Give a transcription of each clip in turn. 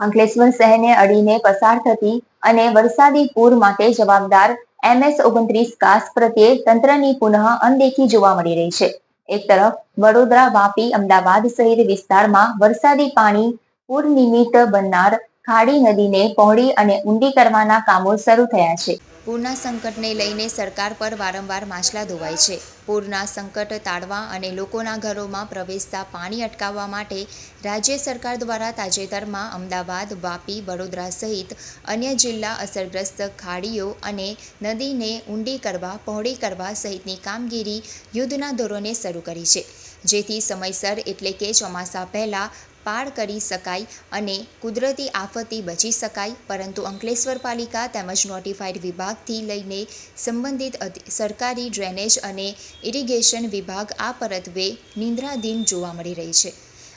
અંકલેશ્વર શહેરને અડીને પસાર થતી અને વરસાદી પૂર માટે જવાબદાર એમએસ ઓગણત્રીસ કાસ પ્રત્યે તંત્રની પુનઃ અનદેખી જોવા મળી રહી છે. એક તરફ, વડોદરા, વાપી, અમદાવાદ સહિત વિસ્તારમાં વરસાદી પાણી પૂર નિમિત્ત બનનાર ખાડી નદીને પહોળી અને ઊંડી કરવાના કામો શરૂ થયા છે. પૂરના સંકટને લઈને સરકાર પર વારંવાર માછલા ધોવાય છે. પૂરના સંકટ ટાળવા અને લોકોના ઘરોમાં પ્રવેશતા પાણી અટકાવવા માટે રાજ્ય સરકાર દ્વારા તાજેતરમાં અમદાવાદ, વાપી, વડોદરા સહિત અન્ય જિલ્લા અસરગ્રસ્ત ખાડીઓ અને નદીને ઊંડી કરવા, પહોળી કરવા સહિતની કામગીરી યુદ્ધના ધોરણે શરૂ કરી છે. જેથી સમયસર એટલે કે ચોમાસા પહેલાં પાર કરી શકાય અને કુદરતી આફતથી બચી શકાય. પરંતુ અંકલેશ્વર પાલિકા તેમજ નોટિફાઈડ વિભાગથી લઈને સંબંધિત સરકારી ડ્રેનેજ અને ઇરિગેશન વિભાગ આ પરત્વે નિંદ્રાધીન જોવા મળી રહી છે.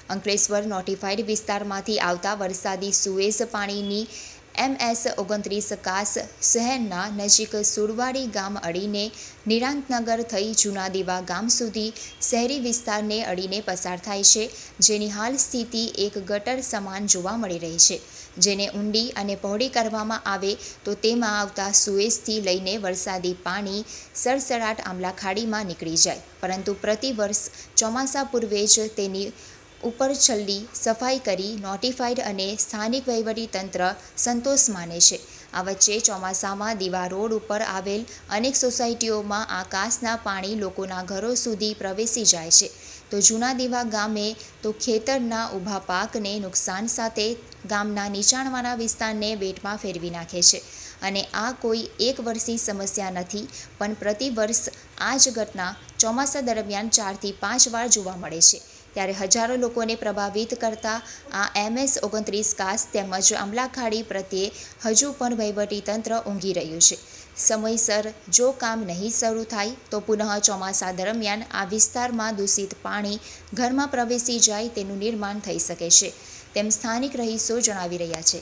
અંકલેશ્વર નોટિફાઈડ વિસ્તારમાંથી આવતા વરસાદી સુએઝ પાણીની એમએસ ઓગણત્રીસ કાસ શહેરના નજીક સુરવાડી ગામ અડીને નિરાંતનગર થઈ જૂના દીવા ગામ સુધી શહેરી વિસ્તારને અડીને પસાર થાય છે, જેની હાલ સ્થિતિ એક ગટર સમાન જોવા મળી રહી છે. જેને ઊંડી અને પહોળી કરવામાં આવે તો તેમાં આવતા સુએઝથી લઈને વરસાદી પાણી સરસરાટ આંબલા ખાડીમાં નીકળી જાય. પરંતુ પ્રતિવર્ષ ચોમાસા પૂર્વે જ તેની ઉપર છલ્લી સફાઈ કરી નોટિફાઈડ અને સ્થાનિક વહીવટીતંત્ર સંતોષ માને છે. આ વચ્ચે ચોમાસામાં દીવા રોડ ઉપર આવેલ અનેક સોસાયટીઓમાં આકાશના પાણી લોકોના ઘરો સુધી પ્રવેશી જાય છે. તો જૂના દીવા ગામે તો ખેતરના ઊભા પાકને નુકસાન સાથે ગામના નીચાણવાળા વિસ્તારને વેટમાં ફેરવી નાખે છે. અને આ કોઈ એક વર્ષની સમસ્યા નથી, પણ પ્રતિવર્ષ આ જ ઘટના ચોમાસા દરમિયાન ચારથી પાંચ વાર જોવા મળે છે. ત્યારે હજારો લોકોને પ્રભાવિત કરતા આ એમએસ ઓગણત્રીસ કાસ તેમજ અમલાખાડી પ્રત્યે હજુ પણ વહીવટીતંત્ર ઊંઘી રહ્યું છે. સમયસર જો કામ નહીં શરૂ થાય, તો પુનઃ ચોમાસા દરમિયાન આ વિસ્તારમાં દૂષિત પાણી ઘરમાં પ્રવેશી જાય તેનું નિર્માણ થઈ શકે છે. તેમ સ્થાનિક રહીશો જણાવી રહ્યા છે.